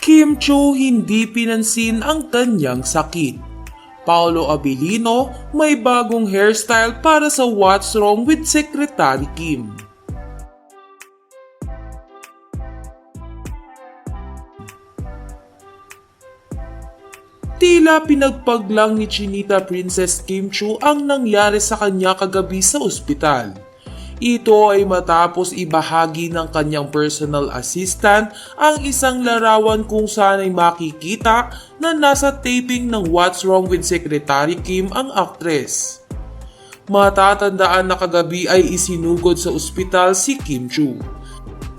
Kim Chu hindi pinansin ang kanyang sakit. Paolo Abilino may bagong hairstyle para sa What's Wrong with Secretary Kim. Tila pinagpaglang ni Chinita Princess Kim Chu ang nangyari sa kanya kagabi sa ospital. Ito ay matapos ibahagi ng kanyang personal assistant ang isang larawan kung saan ay makikita na nasa taping ng What's Wrong with Secretary Kim ang aktres. Matatandaan na kagabi ay isinugod sa ospital si Kim Chu.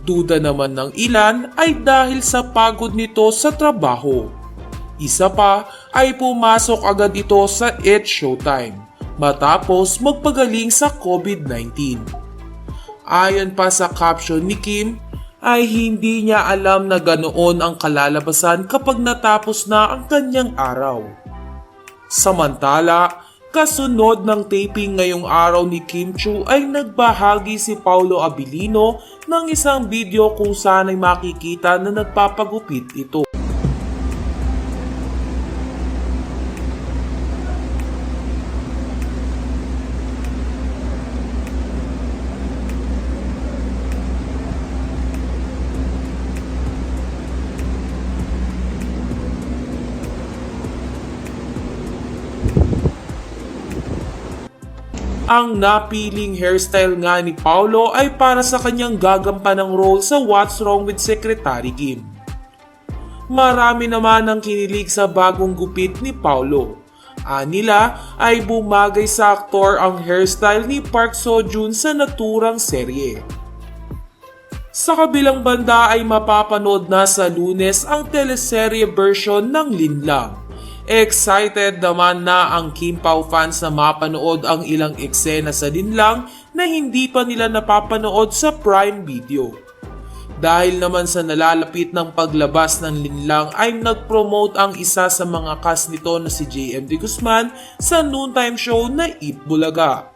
Duda naman ng ilan ay dahil sa pagod nito sa trabaho. Isa pa ay pumasok agad ito sa It Showtime matapos magpagaling sa COVID-19. Ayon pa sa caption ni Kim, ay hindi niya alam na ganoon ang kalalabasan kapag natapos na ang kanyang araw. Samantala, kasunod ng taping ngayong araw ni Kim Chu ay nagbahagi si Paulo Abilino ng isang video kung saan ay makikita na nagpapagupit ito. Ang napiling hairstyle nga ni Paulo ay para sa kanyang gagampanang role sa What's Wrong with Secretary Kim. Marami naman ang kinilig sa bagong gupit ni Paulo. Anila ay bumagay sa aktor ang hairstyle ni Park Seo-joon sa naturang serye. Sa kabilang banda ay mapapanood na sa lunes ang teleserye version ng Linlang. Excited naman na ang Kim Pao fans na mapanood ang ilang eksena sa Linlang na hindi pa nila napapanood sa Prime Video. Dahil naman sa nalalapit ng paglabas ng Linlang ay nag-promote ang isa sa mga cast nito na si JMD Guzman sa noontime show na Eat Bulaga.